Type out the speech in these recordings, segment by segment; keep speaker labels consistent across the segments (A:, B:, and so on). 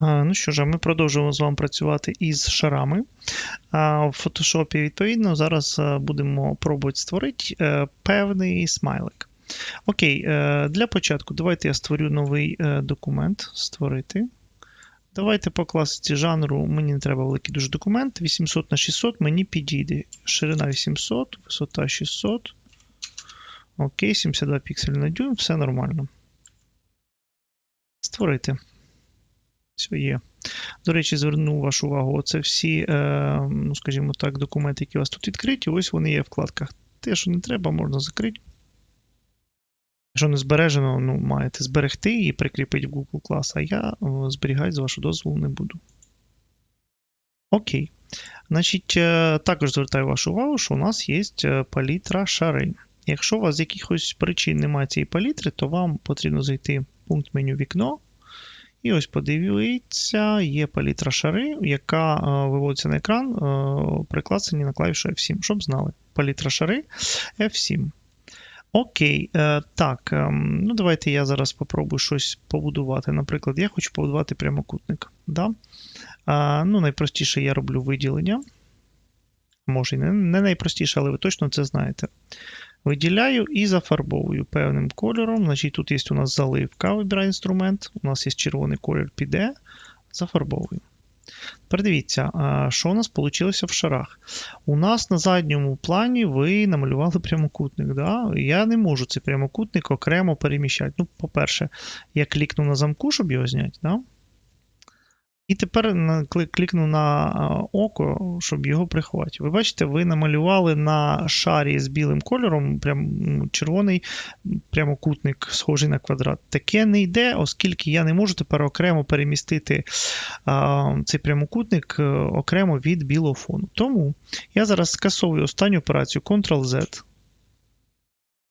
A: Ну що ж, ми продовжуємо з вами працювати із шарами. В фотошопі, відповідно, зараз будемо пробувати створити е, певний смайлик. Окей, е, для початку давайте я створю новий е, документ. Створити. Давайте по класиці жанру, мені не треба великий дуже документ. 800 на 600 мені підійде. Ширина 800, висота 600. Окей, 72 пікселі на дюйм, все нормально. Створити. Все є. До речі, зверну вашу увагу, оце всі, е, ну, скажімо так, документи, які у вас тут відкриті, ось вони є в вкладках. Те, що не треба, можна закрити. Якщо не збережено, ну, маєте зберегти і прикріпити в Google Class, а я зберігати з вашого дозволу не буду. Окей. Значить, е, також звертаю вашу увагу, що у нас є е, палітра шари. Якщо у вас з якихось причин немає цієї палітри, то вам потрібно зайти в пункт меню вікно. І ось подивіться, є палітра шари, яка е, виводиться на екран при клацанні на клавішу F7, щоб знали. Палітра шари F7. Окей, е, так. Е, ну Давайте я зараз спробую щось побудувати. Наприклад, я хочу побудувати прямокутник. Да? Е, ну, Найпростіше я роблю виділення. Може, не найпростіше, але ви точно це знаєте. Виділяю і зафарбовую певним кольором. Значить, Тут є у нас заливка, вибираю інструмент. У нас є червоний колір піде, зафарбовую. Передивіться, що у нас вийшло в шарах. У нас на задньому плані ви намалювали прямокутник. Да? Я не можу цей прямокутник окремо переміщати. Ну, По-перше, я клікну на замку, щоб його зняти. Да? І тепер клікну на око, щоб його приховати. Ви бачите, ви намалювали на шарі з білим кольором прям червоний прямокутник, схожий на квадрат. Таке не йде, оскільки я не можу тепер окремо перемістити а, цей прямокутник е, окремо від білого фону. Тому я зараз скасовую останню операцію Ctrl-Z.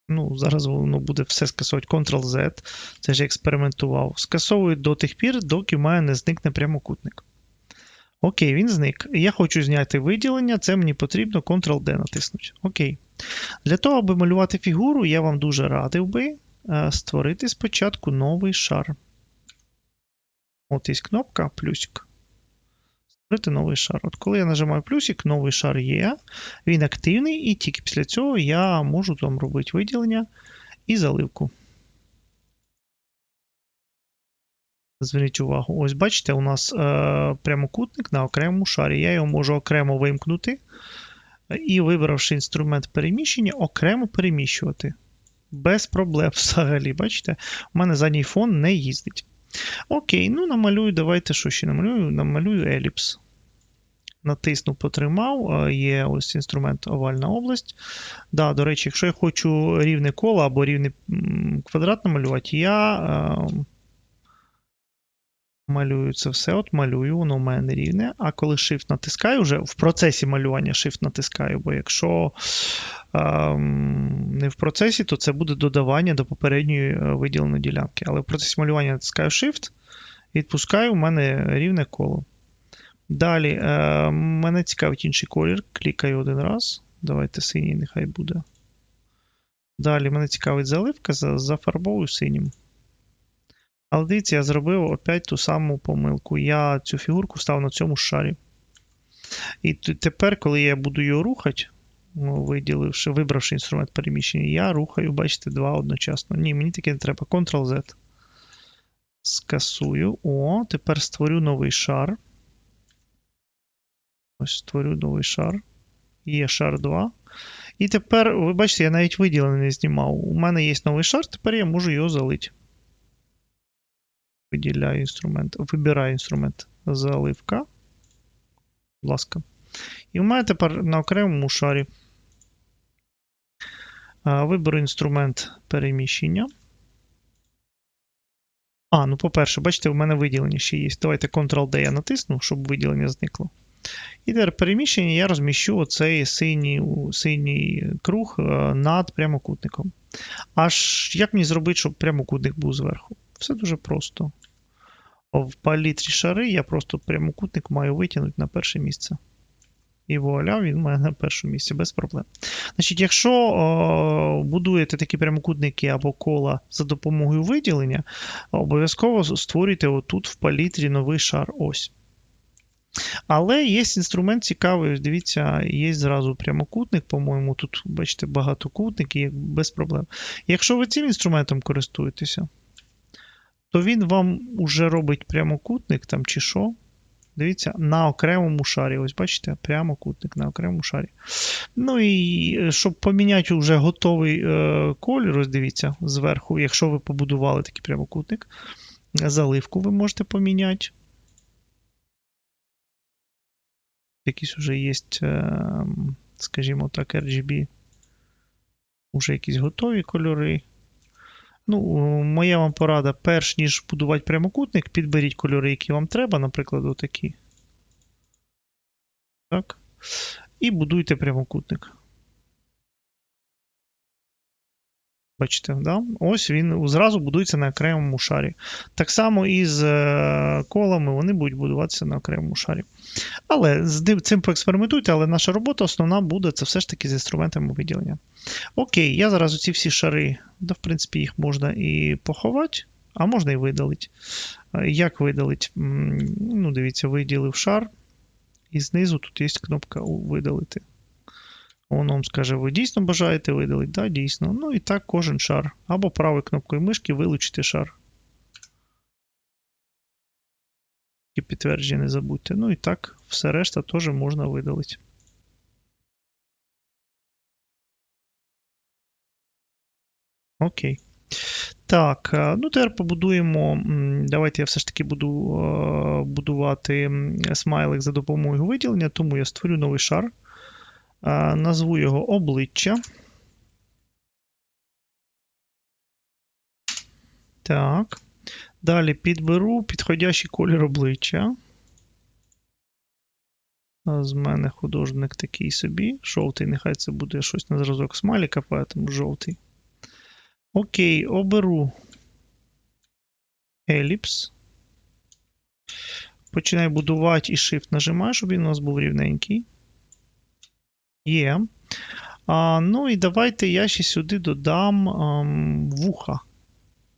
A: Ну, Зараз воно буде все скасовувати Ctrl-Z. Це ж експериментував. Скасовую до тих пір, доки в мене не зникне прямокутник. Окей, він зник. Я хочу зняти виділення, це мені потрібно Ctrl-D натиснути. Окей. Для того, аби малювати фігуру, я вам дуже радив би е, створити спочатку новий шар. От є кнопка плюсик. Створити новий шар. От коли я нажимаю плюсик, новий шар є, він активний, і тільки після цього я можу там робити виділення і заливку. Зверніть увагу, ось бачите, у нас е, прямокутник на окремому шарі. Я його можу окремо вимкнути. І, вибравши інструмент переміщення, окремо переміщувати. Без проблем взагалі. Бачите, у мене задній фон не їздить. Окей, ну намалюю, давайте що ще намалюю? Намалюю еліпс. Натиснув, потримав, є ось інструмент овальна область. Да, До речі, якщо я хочу рівне коло або рівний квадрат намалювати, я е, малюю це все, от малюю, воно в мене рівне. А коли Shift натискаю, вже в процесі малювання Shift натискаю, бо якщо е, не в процесі, то це буде додавання до попередньої е, виділеної ділянки. Але в процесі малювання натискаю Shift, відпускаю, у мене рівне коло. Далі, е, мене цікавить інший колір. Клікаю один раз. Давайте синій нехай буде. Далі мене цікавить заливка, зафарбовую синім. Але дивіться, я зробив опять ту саму помилку. Я цю фігурку став на цьому шарі. І тепер, коли я буду його рухати, ну, виділивши, вибравши інструмент переміщення, я рухаю, бачите, два одночасно. Ні, мені таке не треба. Ctrl-Z. Скасую. О, тепер створю новий шар. Ось створю новий шар. Є шар 2. І тепер, ви бачите, я навіть виділений знімав. У мене є новий шар, тепер я можу його залити. Виділяю інструмент, вибираю інструмент заливка. Будь ласка. І у мене тепер на окремому шарі. Виберу інструмент переміщення. А, ну, по-перше, бачите, у мене виділення ще є. Давайте Ctrl-D я натисну, щоб виділення зникло. І тепер переміщення я розміщу оцей синій синій круг е, над прямокутником. Аж як мені зробити, щоб прямокутник був зверху? Все дуже просто. В палітрі шари я просто прямокутник маю витягнути на перше місце. І вуаля, він мене на першому місці, без проблем. Значить, якщо о, будуєте такі прямокутники або кола за допомогою виділення, обов'язково створюйте отут в палітрі новий шар. Ось. Але є інструмент цікавий, дивіться, є зразу прямокутник, по-моєму, тут, бачите, багатокутник без проблем. Якщо ви цим інструментом користуєтеся, то він вам уже робить прямокутник там чи що. Дивіться, на окремому шарі. Ось бачите, прямокутник на окремому шарі. Ну і е, щоб поміняти вже готовий е, колір, ось дивіться, зверху, якщо ви побудували такий прямокутник, заливку ви можете поміняти. Якісь вже є, е, скажімо так, RGB. Уже якісь готові кольори. Ну, моя вам порада, перш ніж будувати прямокутник, підберіть кольори, які вам треба, наприклад, отакі. Так. І будуйте прямокутник. Бачите, да? ось він зразу будується на окремому шарі. Так само і з е, колами вони будуть будуватися на окремому шарі. Але з цим поекспериментуйте, але наша робота основна буде це все ж таки з інструментами виділення. Окей, я зараз оці всі шари, да, в принципі, їх можна і поховати, а можна і видалити. Е, як видалити? Ну, Дивіться, виділив шар, і знизу тут є кнопка видалити. Воно вам скаже, ви дійсно бажаєте видалити? Да, дійсно. Ну і так кожен шар. Або правою кнопкою мишки вилучити шар. І підтвердження не забудьте. Ну і так, все решта теж можна видалити. Окей. Так, е, ну тепер побудуємо. Давайте я все ж таки буду е, будувати смайлик за допомогою виділення, тому я створю новий шар. Назву його обличчя. Так. Далі підберу підходящий колір обличчя. З мене художник такий собі. Жовтий, нехай це буде щось на зразок смайліка, поэтому жовтий. Окей, оберу еліпс. Починаю будувати і Shift нажимаю, щоб він у нас був рівненький. Є. А, Ну і давайте я ще сюди додам а, вуха.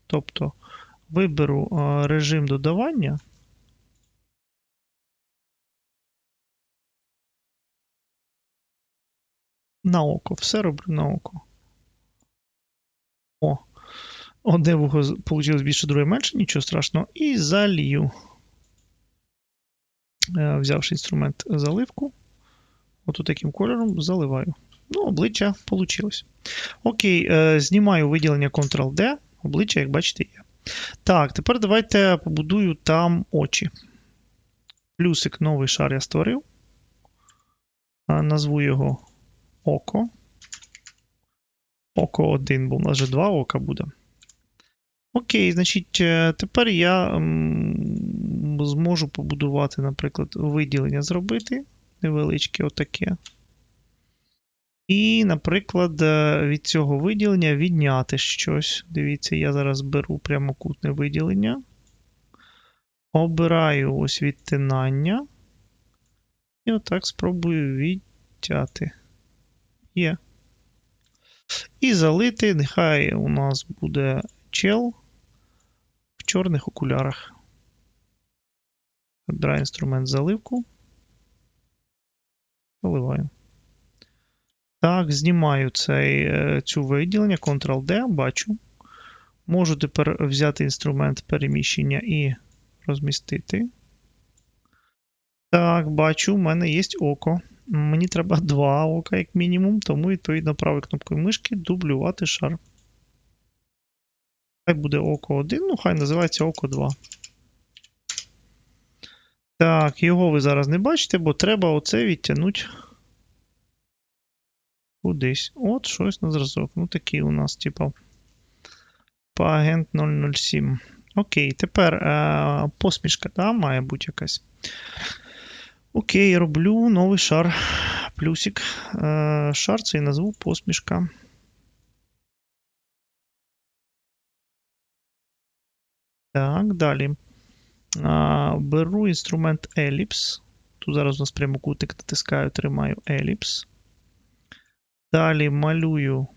A: Тобто виберу режим додавання. На око. Все роблю на око. О, одне вухо вийшло більше, друге менше, нічого страшного. І залію. Е, взявши інструмент заливку. Отут таким кольором заливаю. Ну, обличчя вийшло. Окей, е, знімаю виділення Ctrl-D. Обличчя, як бачите, є. Так, тепер давайте побудую там очі. Плюсик новий шар я створив. Назву його око. Око 1, бо в нас вже два ока буде. Окей, значить, е, тепер я зможу побудувати, наприклад, виділення зробити невеличке отаке. І, наприклад, е, від цього виділення відняти щось. Дивіться, я зараз беру прямокутне виділення. Обираю ось відтинання. І отак спробую відтяти. Є. І залити, нехай у нас буде чел в чорних окулярах. Обираю інструмент заливку. Заливаю. Так, знімаю цей, е, цю виділення, Ctrl-D, бачу. Можу тепер взяти інструмент переміщення і розмістити. Так, бачу, в мене є око. Мені треба два ока, як мінімум, тому, відповідно, правою кнопкою мишки дублювати шар. Хай буде око 1, ну, хай називається око 2. Так, його ви зараз не бачите, бо треба оце відтягнути кудись. От щось на зразок. Ну, такий у нас, типа, пагент 007. Окей, тепер е, посмішка, да, має бути якась. Окей, роблю новий шар. Плюсик. Е, шар цей назву посмішка. Так, далі. Беру інструмент Ellipse. Тут зараз у нас прямокутник натискаю, тримаю еліпс. Далі малюю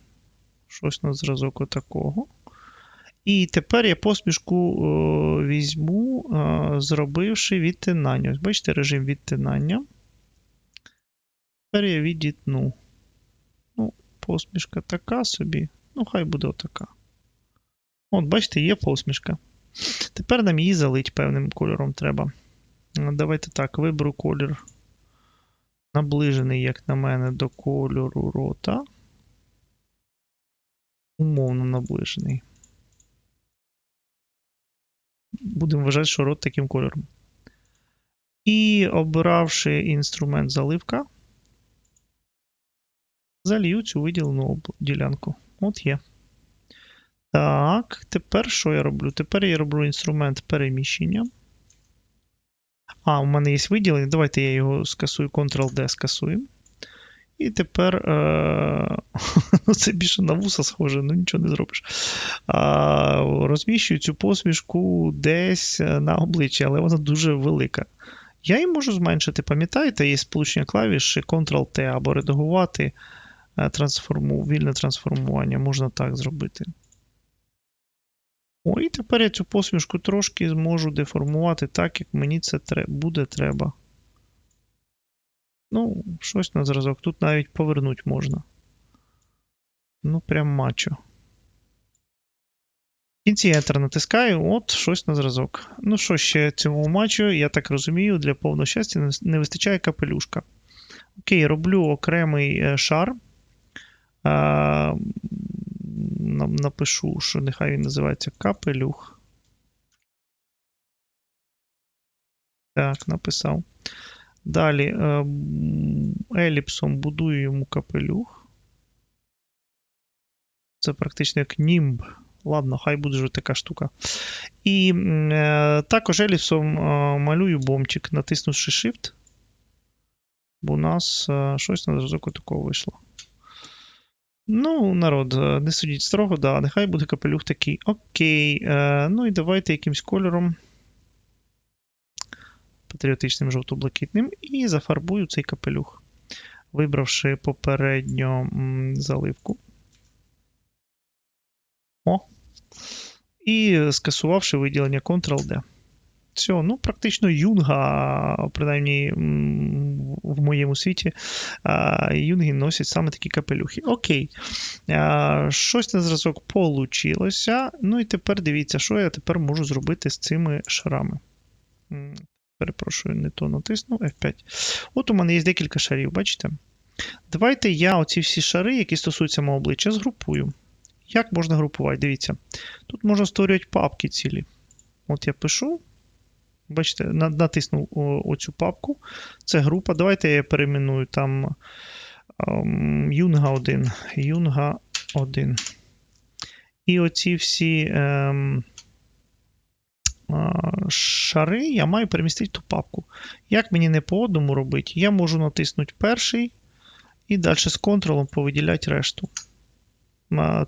A: щось на зразок отакого. І тепер я посмішку е, візьму, е, зробивши відтинання. Ось бачите, режим відтинання. Тепер я відітну. Ну, посмішка така собі. Ну, хай буде отака. От, бачите, є посмішка. Тепер нам її залить певним кольором треба. Давайте так, виберу колір наближений, як на мене, до кольору рота. Умовно наближений. Будемо вважати, що рот таким кольором. І обравши інструмент заливка, залью цю виділену ділянку. От є. Так, тепер що я роблю? Тепер я роблю інструмент переміщення. А, у мене є виділення. Давайте я його скасую, Ctrl-D скасуємо. І тепер е- ну, це більше на вуса схоже, ну нічого не зробиш. А, Розміщую цю посмішку десь на обличчі, але вона дуже велика. Я її можу зменшити, пам'ятаєте, є сполучення клавіші Ctrl-T або редагувати е, трансформу, вільне трансформування. Можна так зробити. О, і тепер я цю посмішку трошки зможу деформувати так, як мені це буде треба. Ну, щось на зразок. Тут навіть повернути можна. Ну, прям мачо. Кінці Enter натискаю, от щось на зразок. Ну, що ще цьому матчу, я так розумію, для повного щастя не вистачає капелюшка. Окей, роблю окремий е, шар напишу, що нехай він називається капелюх. Так, написав. Далі е, еліпсом будую йому капелюх. Це практично як німб. Ладно, хай буде вже така штука. І е, також еліпсом е, малюю бомчик, натиснувши Shift. Бо у нас е, щось на зразок такого вийшло. Ну, народ, е, не судіть строго, да, нехай буде капелюх такий. Окей. Е, Ну і давайте якимсь кольором. Патріотичним жовто-блакитним. І зафарбую цей капелюх, вибравши попередньо заливку. О. І скасувавши виділення Ctrl-D. Все, ну, практично юнга, принаймні в моєму світі, юнги носять саме такі капелюхи. Окей. Щось на зразок получилося. Ну і тепер дивіться, що я тепер можу зробити з цими шарами. Перепрошую, не то натиснув F5. От у мене є декілька шарів, бачите? Давайте я оці всі шари, які стосуються мого обличчя, згрупую. Як можна групувати? Дивіться. Тут можна створювати папки цілі. От я пишу. Бачите, натиснув оцю папку. Це група. Давайте я перейменую там Юнга 1. Юнга 1. І оці всі ем, шари я маю перемістити ту папку. Як мені не по одному робити, я можу натиснути перший і далі з контролом повиділяти решту.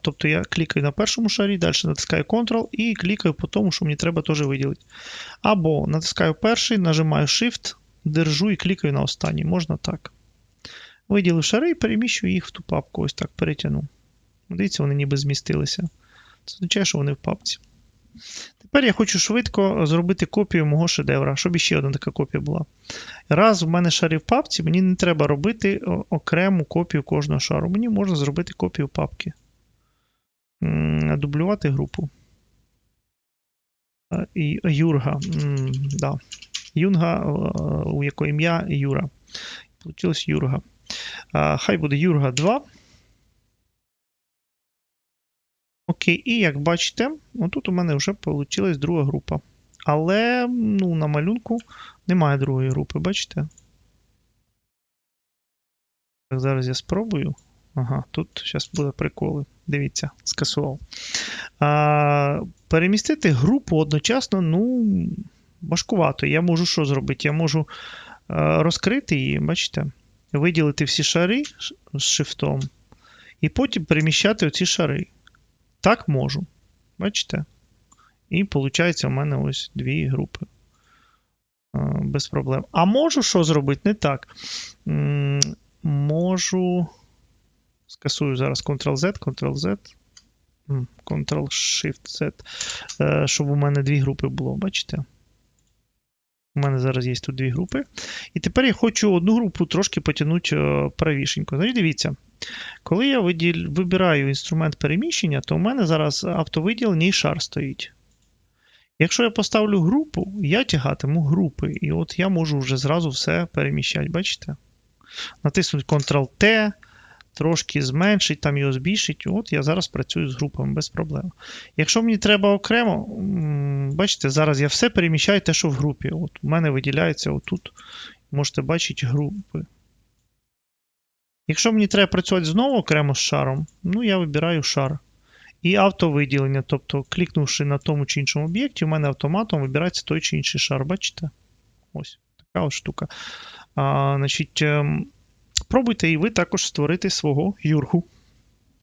A: Тобто я клікаю на першому шарі, далі натискаю Ctrl і клікаю по тому, що мені треба теж виділити. Або натискаю перший, нажимаю Shift, держу і клікаю на останній. Можна так. Виділив шари і переміщую їх в ту папку. Ось так перетягну. Дивіться, вони ніби змістилися. Це означає, що вони в папці. Тепер я хочу швидко зробити копію мого шедевра, щоб іще одна така копія була. Раз в мене шари в папці, мені не треба робити окрему копію кожного шару. Мені можна зробити копію папки дублювати групу. І Юрга. да. Юнга, у якої ім'я Юра. Получилось Юрга. Хай буде Юрга 2. Окей, і як бачите, отут у мене вже вийшла друга група. Але ну, на малюнку немає другої групи, бачите? Так, Зараз я спробую. Ага, тут зараз буде приколи. Дивіться, скасував. А, Перемістити групу одночасно, ну, важкувато. Я можу що зробити? Я можу а, розкрити її, бачите? Виділити всі шари з шифтом, і потім переміщати оці шари. Так можу. Бачите? І виходить, у мене ось дві групи. без проблем. А можу що зробити? Не так. Можу. Скасую зараз Ctrl-Z, Ctrl-Z. Ctrl-Shift-Z. е, Щоб у мене дві групи було, бачите? У мене зараз є тут дві групи. І тепер я хочу одну групу трошки потягнути е, правішенько. Значить, дивіться, коли я вибираю інструмент переміщення, то у мене зараз автовиділення і шар стоїть. Якщо я поставлю групу, я тягатиму групи. І от я можу вже зразу все переміщати, бачите? Натиснути Ctrl-T, трошки зменшить, там його збільшить. От я зараз працюю з групами без проблем. Якщо мені треба окремо, бачите, зараз я все переміщаю те, що в групі. От У мене виділяється отут. Можете бачити групи. Якщо мені треба працювати знову окремо з шаром, ну я вибираю шар. І автовиділення, тобто, клікнувши на тому чи іншому об'єкті, у мене автоматом вибирається той чи інший шар. Бачите? Ось така ось штука. А, значить, ем, пробуйте і ви також створити свого юргу.